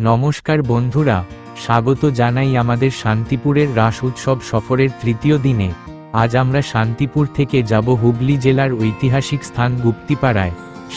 নমস্কার বন্ধুরা, স্বাগত জানাই আমাদের শান্তিপুরের রাস উৎসব সফরের তৃতীয় দিনে। আজ আমরা শান্তিপুর থেকে যাব হুগলি জেলার ঐতিহাসিক স্থান গুপ্তিপাড়ায়।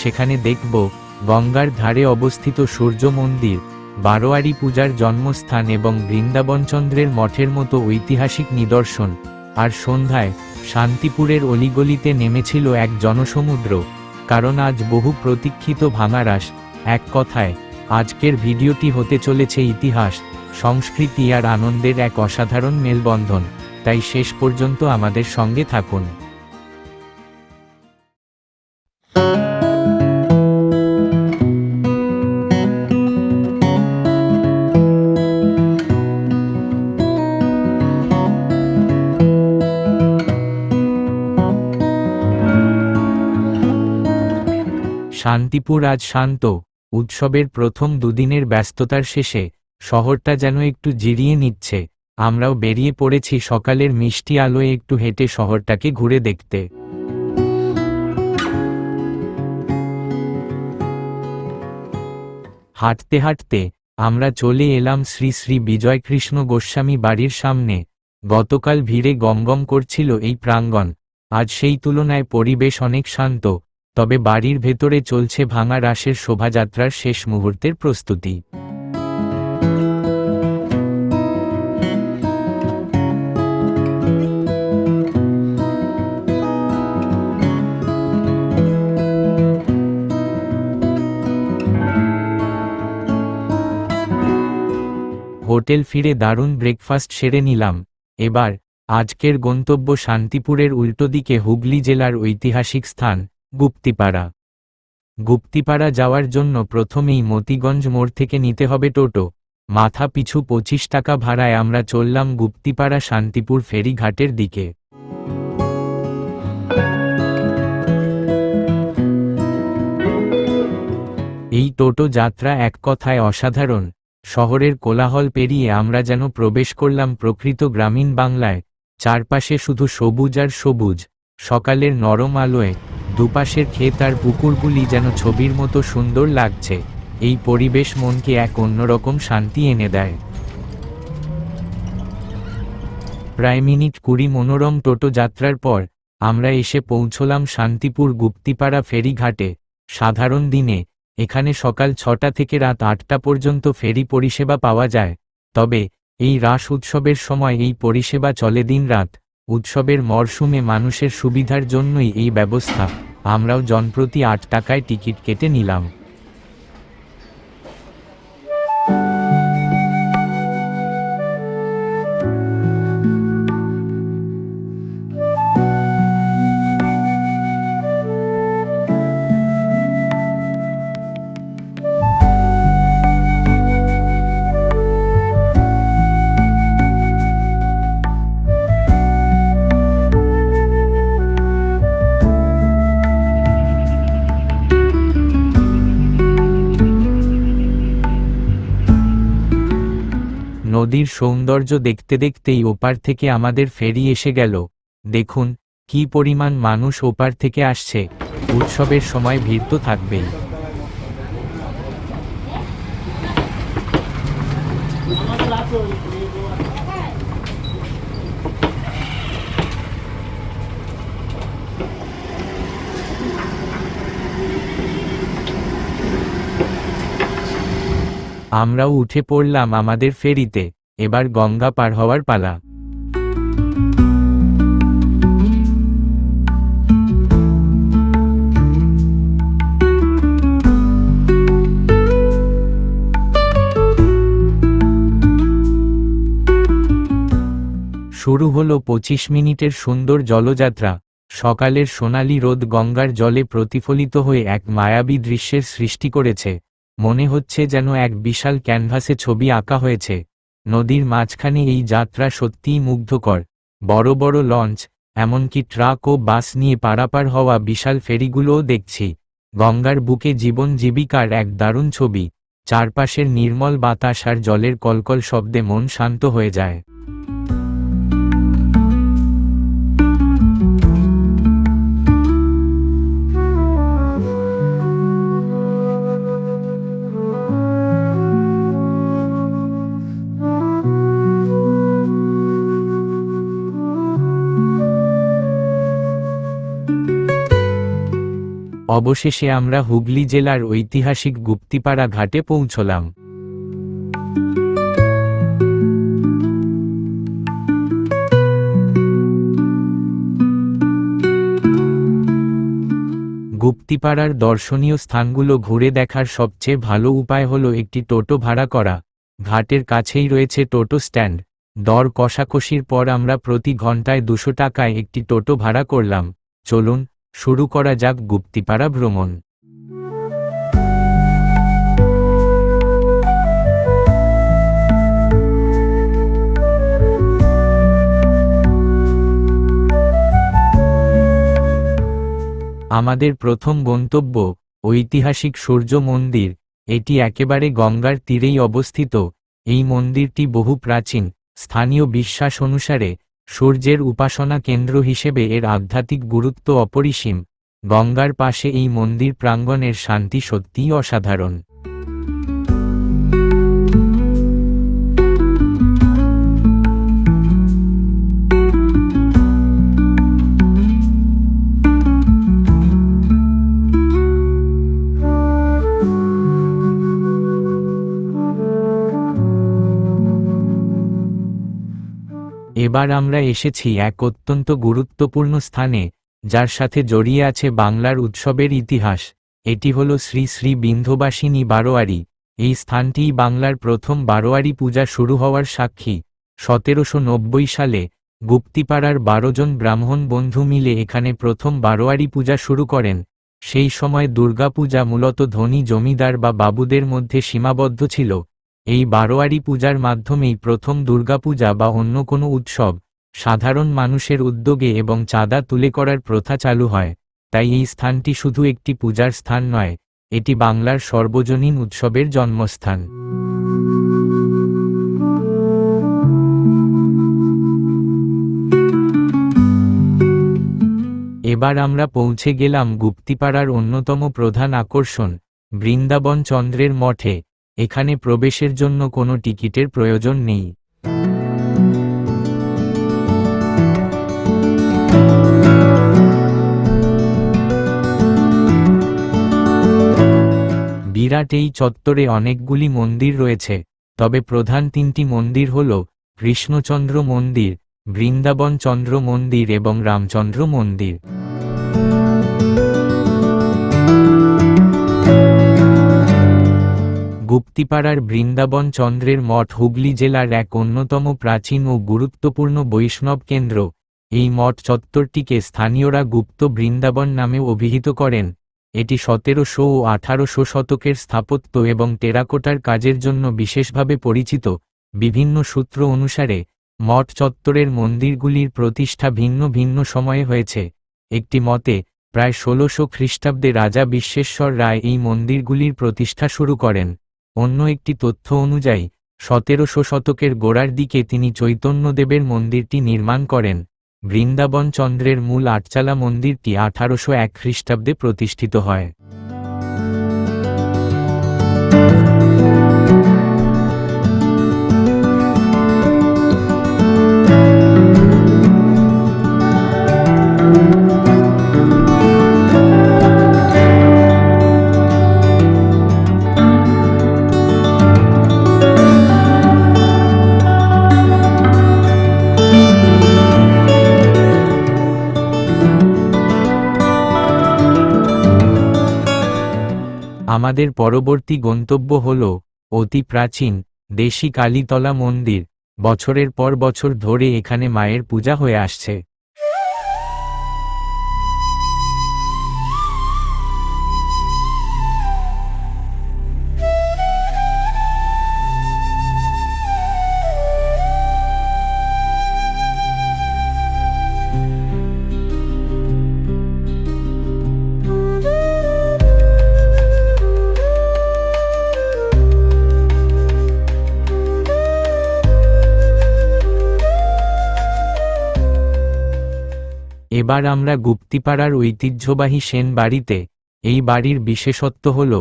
সেখানে দেখব গঙ্গার ধারে অবস্থিত সূর্য মন্দির, বারোয়ারি পূজার জন্মস্থান এবং বৃন্দাবনচন্দ্রের মঠের মতো ঐতিহাসিক নিদর্শন। আর সন্ধ্যায় শান্তিপুরের অলিগলিতে নেমেছিল এক জনসমুদ্র। কারণ আজ বহু প্রতীক্ষিত ভাঙারাস এক কথায় আজকের ভিডিওটি হতে চলেছে ইতিহাস, সংস্কৃতি আর আনন্দের এক অসাধারণ মেলবন্ধন। তাই শেষ পর্যন্ত আমাদের সঙ্গে থাকুন। শান্তিপুর আজ শান্ত। উৎসবের প্রথম দুদিনের ব্যস্ততার শেষে শহরটা যেন একটু জিরিয়ে নিচ্ছে, আমরাও বেরিয়ে পড়েছি সকালের মিষ্টি আলোয় একটু হেঁটে শহরটাকে ঘুরে দেখতে। হাঁটতে হাঁটতে আমরা চলে এলাম শ্রী শ্রী বিজয়কৃষ্ণ গোস্বামী বাড়ির সামনে। গতকাল ভিড়ে গমগম করছিল এই প্রাঙ্গণ, আজ সেই তুলনায় পরিবেশ অনেক শান্ত তবে বাড়ির ভেতরে চলছে ভাঙা রাসের শোভাযাত্রার শেষ মুহূর্তের প্রস্তুতি। হোটেল ফিরে দারুণ ব্রেকফাস্ট সেরে নিলাম। এবার, আজকের গন্তব্য শান্তিপুরের উল্টো দিকে হুগলি জেলার ঐতিহাসিক স্থান গুপ্তিপাড়া। গুপ্তিপাড়া যাওয়ার জন্য প্রথমেই মতিগঞ্জ মোড় থেকে নিতে হবে টোটো। মাথা পিছু পঁচিশ টাকা ভাড়ায় আমরা চললাম গুপ্তিপাড়া শান্তিপুর ফেরিঘাটের দিকে। এই টোটো যাত্রা এক কথায় অসাধারণ। শহরের কোলাহল পেরিয়ে আমরা যেন প্রবেশ করলাম প্রকৃত গ্রামীণ বাংলায়। চারপাশে শুধু সবুজ আর সবুজ। সকালের নরম আলোয় দুপাশের ক্ষেত আর পুকুরগুলি যেন ছবির মতো সুন্দর লাগছে, এই পরিবেশ মনকে এক অন্যরকম শান্তি এনে দেয়। প্রায় মিনিট কুড়ি মনোরম টোটো যাত্রার পর, আমরা এসে পৌঁছলাম শান্তিপুর গুপ্তিপাড়া ফেরিঘাটে। সাধারণ দিনে, এখানে সকাল ছটা থেকে রাত আটটা পর্যন্ত ফেরি পরিষেবা পাওয়া যায়। তবে, এই রাস উৎসবের সময় এই পরিষেবা চলে দিন রাত। উৎসবের মরশুমে মানুষের সুবিধার জন্যই এই ব্যবস্থা। আমরাও জনপ্রতি আট টাকায় টিকিট কেটে নিলাম। নদীর সৌন্দর্য দেখতে দেখতেই ওপার থেকে আমাদের ফেরি এসে গেল। দেখুন, কি পরিমাণ মানুষ ওপার থেকে আসছে। উৎসবের সময় ভিড় তো থাকবেই। আমরাও উঠে পড়লাম আমাদের ফেরিতে। এবার গঙ্গা পার হওয়ার পালা। শুরু হলো পঁচিশ মিনিটের সুন্দর জলযাত্রা। সকালের সোনালি রোদ গঙ্গার জলে প্রতিফলিত হয়ে এক মায়াবী দৃশ্যের সৃষ্টি করেছে। মনে হচ্ছে যেন এক বিশাল ক্যানভাসে ছবি আঁকা হয়েছে। নদীর মাঝখানে এই যাত্রা সত্যিই মুগ্ধকর। বড় বড় লঞ্চ, এমনকি ট্রাক ও বাস নিয়ে পারাপার হওয়া বিশাল ফেরিগুলোও দেখছি। গঙ্গার বুকে জীবন জীবিকার এক দারুণ ছবি। চারপাশের নির্মল বাতাস আর জলের কলকল শব্দে মন শান্ত হয়ে যায়। অবশেষে আমরা হুগলি জেলার ঐতিহাসিক গুপ্তিপাড়া ঘাটে পৌঁছলাম। গুপ্তিপাড়ার দর্শনীয় স্থানগুলো ঘুরে দেখার সবচেয়ে ভালো উপায় হলো একটি টোটো ভাড়া করা। ঘাটের কাছেই রয়েছে টোটো স্ট্যান্ড। দর কষাকষির পর আমরা প্রতি ঘন্টায় দুশো টাকায় একটি টোটো ভাড়া করলাম। চলুন শুরু করা যাক গুপ্তিপাড়া ভ্রমণ। আমাদের প্রথম গন্তব্য, ঐতিহাসিক সূর্য মন্দির, এটি একেবারে গঙ্গার তীরেই অবস্থিত, এই মন্দিরটি বহু প্রাচীন, স্থানীয় বিশ্বাস অনুসারে সূর্যের উপাসনা কেন্দ্র হিসেবে এর আধ্যাত্মিক গুরুত্ব অপরিসীম। গঙ্গার পাশে এই মন্দির প্রাঙ্গণের শান্তি সত্যিই অসাধারণ। এবার আমরা এসেছি এক অত্যন্ত গুরুত্বপূর্ণ স্থানে, যার সাথে জড়িয়ে আছে বাংলার উৎসবের ইতিহাস। এটি হল শ্রী শ্রী বিন্ধবাসিনী বারোয়ারি। এই স্থানটিই বাংলার প্রথম বারোয়ারি পূজা শুরু হওয়ার সাক্ষী। সতেরোশো নব্বই সালে গুপ্তিপাড়ার বারো জন ব্রাহ্মণ বন্ধু মিলে এখানে প্রথম বারোয়ারি পূজা শুরু করেন। সেই সময় দুর্গাপূজা মূলত ধনী জমিদার বা বাবুদের মধ্যে সীমাবদ্ধ ছিল। এই বারোয়ারি পূজার মাধ্যমেই প্রথম দুর্গাপূজা বা অন্য কোনো উৎসব, সাধারণ মানুষের উদ্যোগে এবং চাঁদা তুলে করার প্রথা চালু হয়। তাই এই স্থানটি শুধু একটি পূজার স্থান নয়, এটি বাংলার সর্বজনীন উৎসবের জন্মস্থান। এবার আমরা পৌঁছে গেলাম গুপ্তিপাড়ার অন্যতম প্রধান আকর্ষণ, বৃন্দাবন চন্দ্রের মঠে। এখানে প্রবেশের জন্য কোনো টিকিটের প্রয়োজন নেই। বিরাট এই চত্বরে অনেকগুলি মন্দির রয়েছে, তবে প্রধান তিনটি মন্দির হল কৃষ্ণচন্দ্র মন্দির বৃন্দাবন চন্দ্র মন্দির এবং রামচন্দ্র মন্দির। গুপ্তিপাড়ার বৃন্দাবন চন্দ্রের মঠ হুগলি জেলার এক অন্যতম প্রাচীন ও গুরুত্বপূর্ণ বৈষ্ণব কেন্দ্র। এই মঠ চত্বরটিকে স্থানীয়রা গুপ্ত বৃন্দাবন নামে অভিহিত করেন। এটি সতেরোশো ও আঠারোশো শতকের স্থাপত্য এবং টেরাকোটার কাজের জন্য বিশেষভাবে পরিচিত। বিভিন্ন সূত্র অনুসারে, মঠ চত্বরের মন্দিরগুলির প্রতিষ্ঠা ভিন্ন ভিন্ন সময়ে হয়েছে। একটি মতে, প্রায় ষোলোশো খ্রিস্টাব্দে রাজা বিশ্বেশ্বর রায় এই মন্দিরগুলির প্রতিষ্ঠা শুরু করেন। অন্য একটি তথ্য অনুযায়ী, সতেরোশো শতকের গোড়ার দিকে তিনি চৈতন্যদেবের মন্দিরটি নির্মাণ করেন। বৃন্দাবন চন্দ্রের মূল আটচালা মন্দিরটি আঠারোশো এক খ্রিস্টাব্দে প্রতিষ্ঠিত হয়। আমাদের পরবর্তী গন্তব্য হল অতি প্রাচীন দেশি কালীতলা মন্দির। বছরের পর বছর ধরে এখানে মায়ের পূজা হয়ে আসছে। এবার আমরা গুপ্তিপাড়ার ঐতিহ্যবাহী সেন বাড়িতে, এই বাড়ির বিশেষত্ব হল,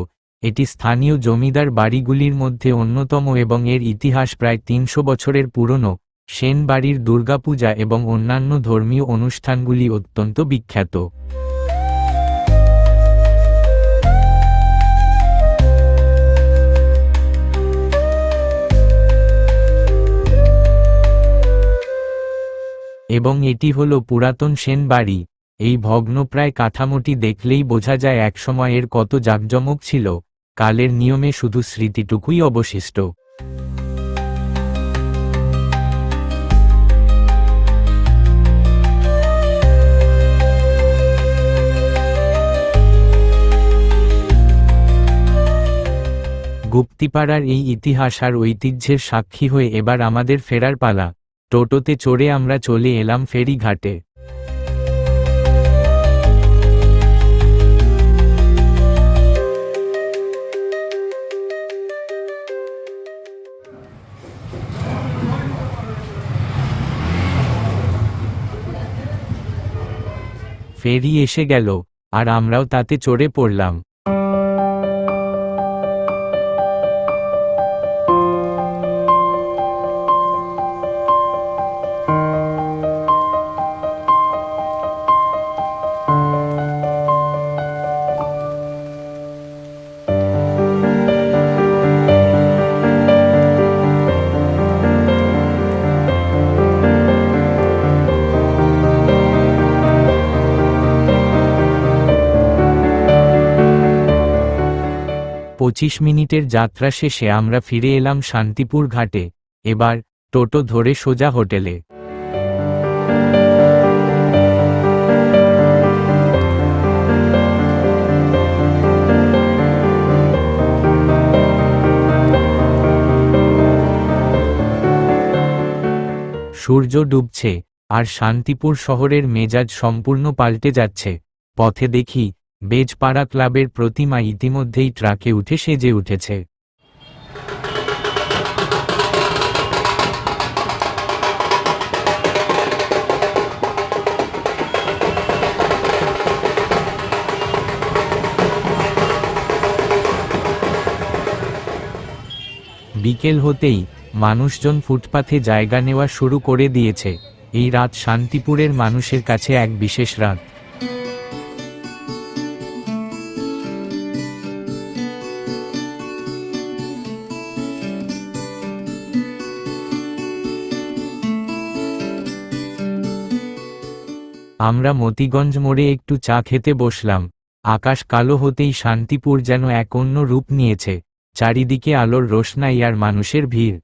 এটি স্থানীয় জমিদার বাড়িগুলির মধ্যে অন্যতম এবং এর ইতিহাস প্রায় তিনশো বছরের পুরনো, সেন বাড়ির দুর্গাপূজা এবং অন্যান্য ধর্মীয় অনুষ্ঠানগুলি অত্যন্ত বিখ্যাত। এবং এটি হল পুরাতন সেন বাড়ি। এই ভগ্নপ্রায় কাঠামোটি দেখলেই বোঝা যায় একসময় এর কত জাঁকজমক ছিল, কালের নিয়মে শুধু স্মৃতিটুকুই অবশিষ্ট। গুপ্তিপাড়ার এই ইতিহাস আর ঐতিহ্যের সাক্ষী হয়ে এবার আমাদের ফেরার পালা। টোটোতে চড়ে আমরা চলে এলাম ফেরি ঘাটে ফেরি এসে গেল, আর আমরাও তাতে চড়ে পড়লাম। পঁচিশ মিনিটের যাত্রা শেষে আমরা ফিরে এলাম শান্তিপুর ঘাটে, এবার টোটো ধরে সোজা হোটেলে। সূর্য ডুবছে, আর শান্তিপুর শহরের মেজাজ সম্পূর্ণ পাল্টে যাচ্ছে। পথে দেখি বেজপাড়া ক্লাবের প্রতিমা ইতিমধ্যেই ট্রাকে উঠে সেজে উঠেছে। বিকেল হতেই মানুষজন ফুটপাথে জায়গা নেওয়া শুরু করে দিয়েছে। এই রাত শান্তিপুরের মানুষের কাছে এক বিশেষ রাত। আমরা মতিগঞ্জ মোড়ে একটু চা খেতে বসলাম। আকাশ কালো হতেই শান্তিপুর যেন এক অন্য রূপ নিয়েছে। চারিদিকে আলোর রোশনাই আর মানুষের ভিড়।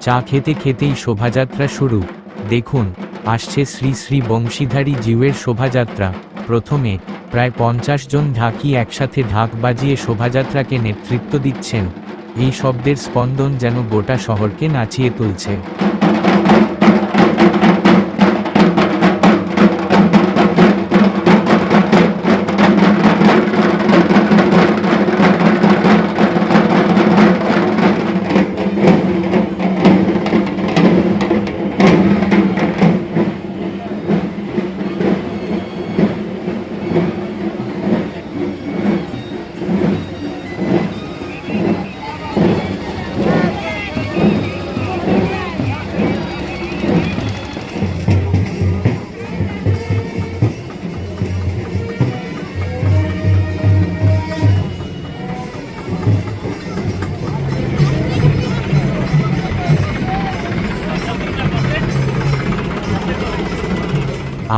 চা খেতে খেতেই শোভাযাত্রা শুরু। দেখুন, আসছে শ্রী শ্রী বংশীধারী জিউয়ের শোভাযাত্রা। প্রথমে প্রায় পঞ্চাশ জন ঢাকি একসাথে ঢাক বাজিয়ে শোভাযাত্রাকে নেতৃত্ব দিচ্ছেন। এই শব্দের স্পন্দন যেন গোটা শহরকে নাচিয়ে তুলছে।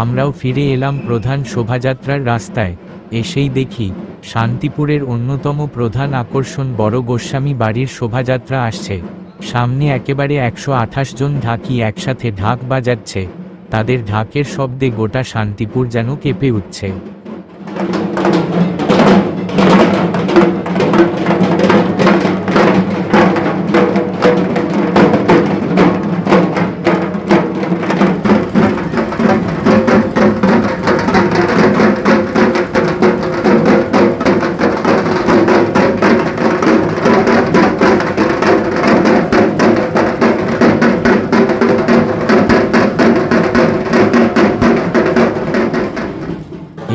আমরাও ফিরে এলাম প্রধান শোভাযাত্রার রাস্তায়। এসেই দেখি, শান্তিপুরের অন্যতম প্রধান আকর্ষণ বড় গোস্বামী বাড়ির শোভাযাত্রা আসছে। সামনে একেবারে একশো আঠাশ জন ঢাকি একসাথে ঢাক বাজাচ্ছে। তাদের ঢাকের শব্দে গোটা শান্তিপুর যেন কেঁপে উঠছে।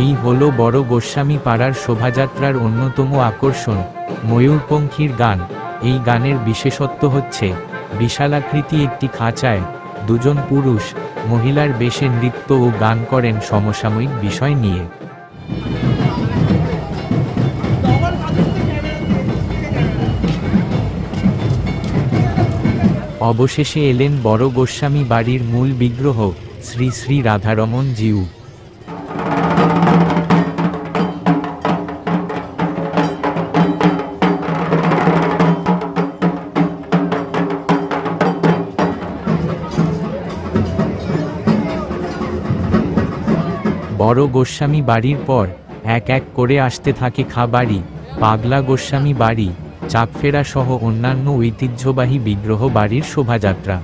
এই হল বড় গোস্বামী পাড়ার শোভাযাত্রার অন্যতম আকর্ষণ, ময়ূরপঙ্খীর গান। এই গানের বিশেষত্ব হচ্ছে, বিশালাকৃতি একটি খাঁচায়, দুজন পুরুষ, মহিলার বেশে নৃত্য ও গান করেন সমসাময়িক বিষয় নিয়ে। অবশেষে এলেন বড় গোস্বামী বাড়ির মূল বিগ্রহ, শ্রী শ্রী রাধারমন জিউ বড় গোস্বামী বাড়ির পর এক এক করে আসতে থাকে খাবাড়ি পাগলা গোস্বামী বাড়ি চাপফেরা সহ অন্যান্য ঐতিহ্যবাহী বিগ্রহ বাড়ির শোভাযাত্রা।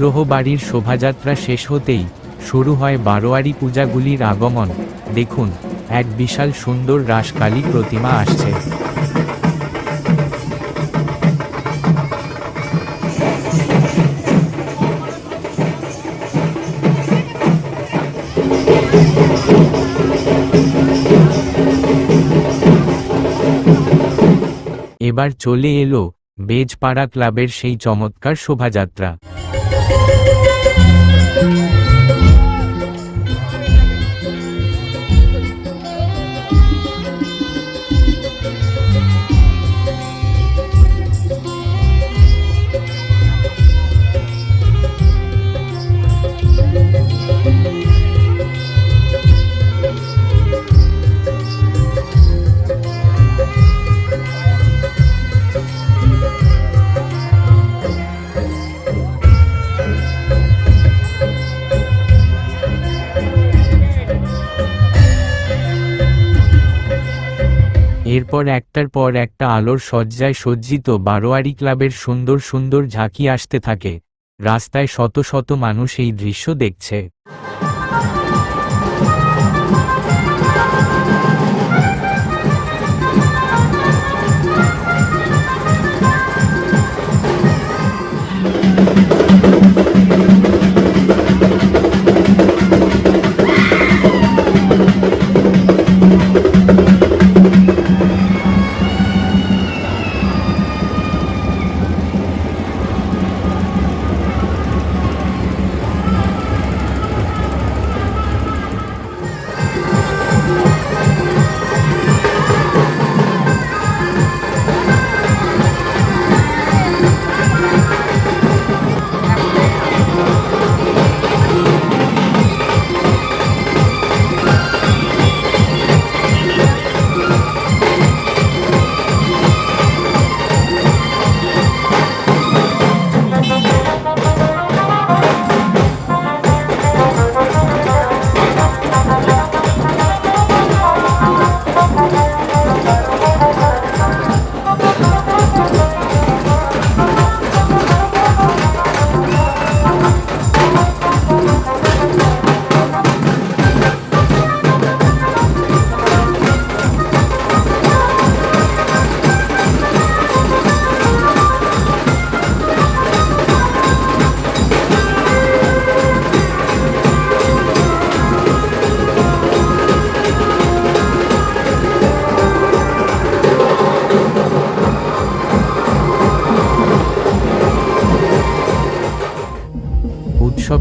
বিগ্রহ বাড়ির শোভাযাত্রা শেষ হতেই শুরু হয় বারোয়ারি পূজাগুলির আগমন। দেখুন, এক বিশাল সুন্দর রাসকালী প্রতিমা আসছে। এবার চলে এলো বেজপাড়া ক্লাবের সেই চমৎকার শোভাযাত্রা। Thank you. এরপর একটার পর একটা আলোর সজ্জায় সজ্জিত বারোয়ারি ক্লাবের সুন্দর সুন্দর ঝাঁকি আসতে থাকে। রাস্তায় শত শত মানুষ এই দৃশ্য দেখছে।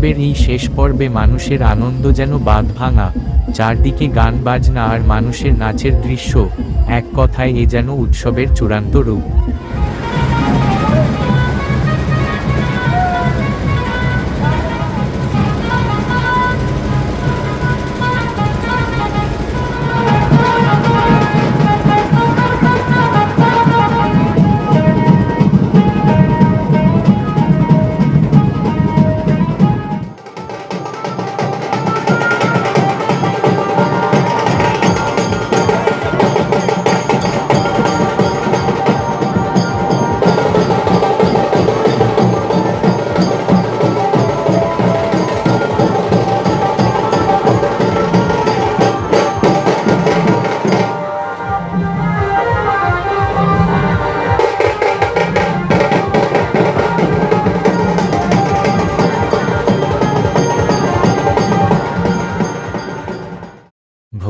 উৎসবের এই শেষ পর্বে মানুষের আনন্দ যেন বাঁধ ভাঙা, চারদিকে গান বাজনা আর মানুষের নাচের দৃশ্য, এক কথায় এ যেন উৎসবের চূড়ান্ত রূপ।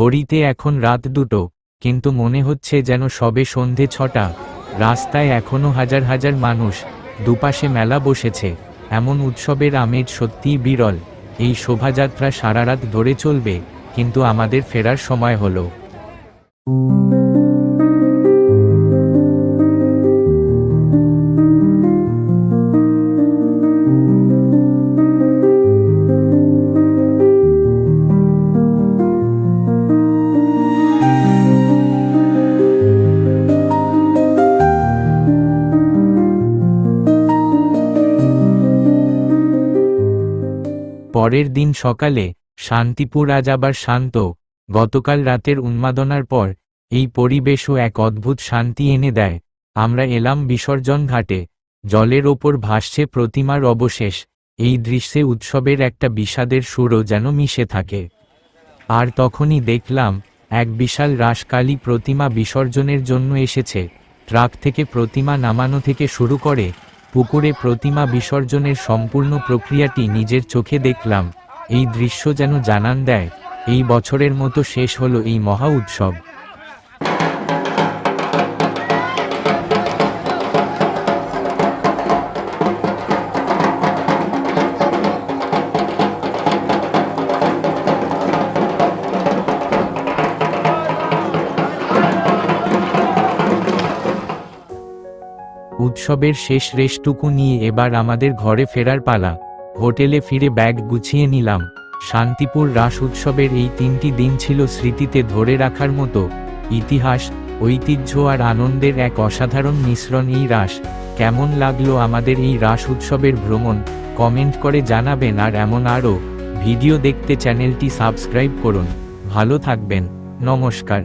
ঘড়িতে এখন রাত দুটো, কিন্তু মনে হচ্ছে যেন সবে সন্ধে ছটা। রাস্তায় এখনও হাজার হাজার মানুষ, দুপাশে মেলা বসেছে, এমন উৎসবের আমেজ সত্যিই বিরল। এই শোভাযাত্রা সারা রাত ধরে চলবে, কিন্তু আমাদের ফেরার সময় হলো। পরের দিন সকালে শান্তিপুর আজ আবার শান্ত। গতকাল রাতের উন্মাদনার পর এই পরিবেশও এক অদ্ভুত শান্তি এনে দেয়। আমরা এলাম বিসর্জন ঘাটে। জলের ওপর ভাসছে প্রতিমার অবশেষ। এই দৃশ্যে উৎসবের একটা বিষাদের সুরও যেন মিশে থাকে। আর তখনই দেখলাম এক বিশাল রাসকালী প্রতিমা বিসর্জনের জন্য এসেছে। ট্রাক থেকে প্রতিমা নামানো থেকে শুরু করে পুকুরে প্রতিমা বিসর্জনের সম্পূর্ণ প্রক্রিয়াটি নিজের চোখে দেখলাম, এই দৃশ্য যেন জানান দেয়, এই বছরের মতো শেষ হলো এই মহা উৎসব। উৎসবের শেষ রেশটুকু নিয়ে এবার আমাদের ঘরে ফেরার পালা। হোটেলে ফিরে ব্যাগ গুছিয়ে নিলাম। শান্তিপুর রাস উৎসবের এই তিনটি দিন ছিল স্মৃতিতে ধরে রাখার মতো। ইতিহাস, ঐতিহ্য আর আনন্দের এক অসাধারণ মিশ্রণ এই রাস। কেমন লাগল আমাদের এই রাস উৎসবের ভ্রমণ? কমেন্ট করে জানাবেন আর এমন আরও ভিডিও দেখতে চ্যানেলটি সাবস্ক্রাইব করুন। ভালো থাকবেন। নমস্কার।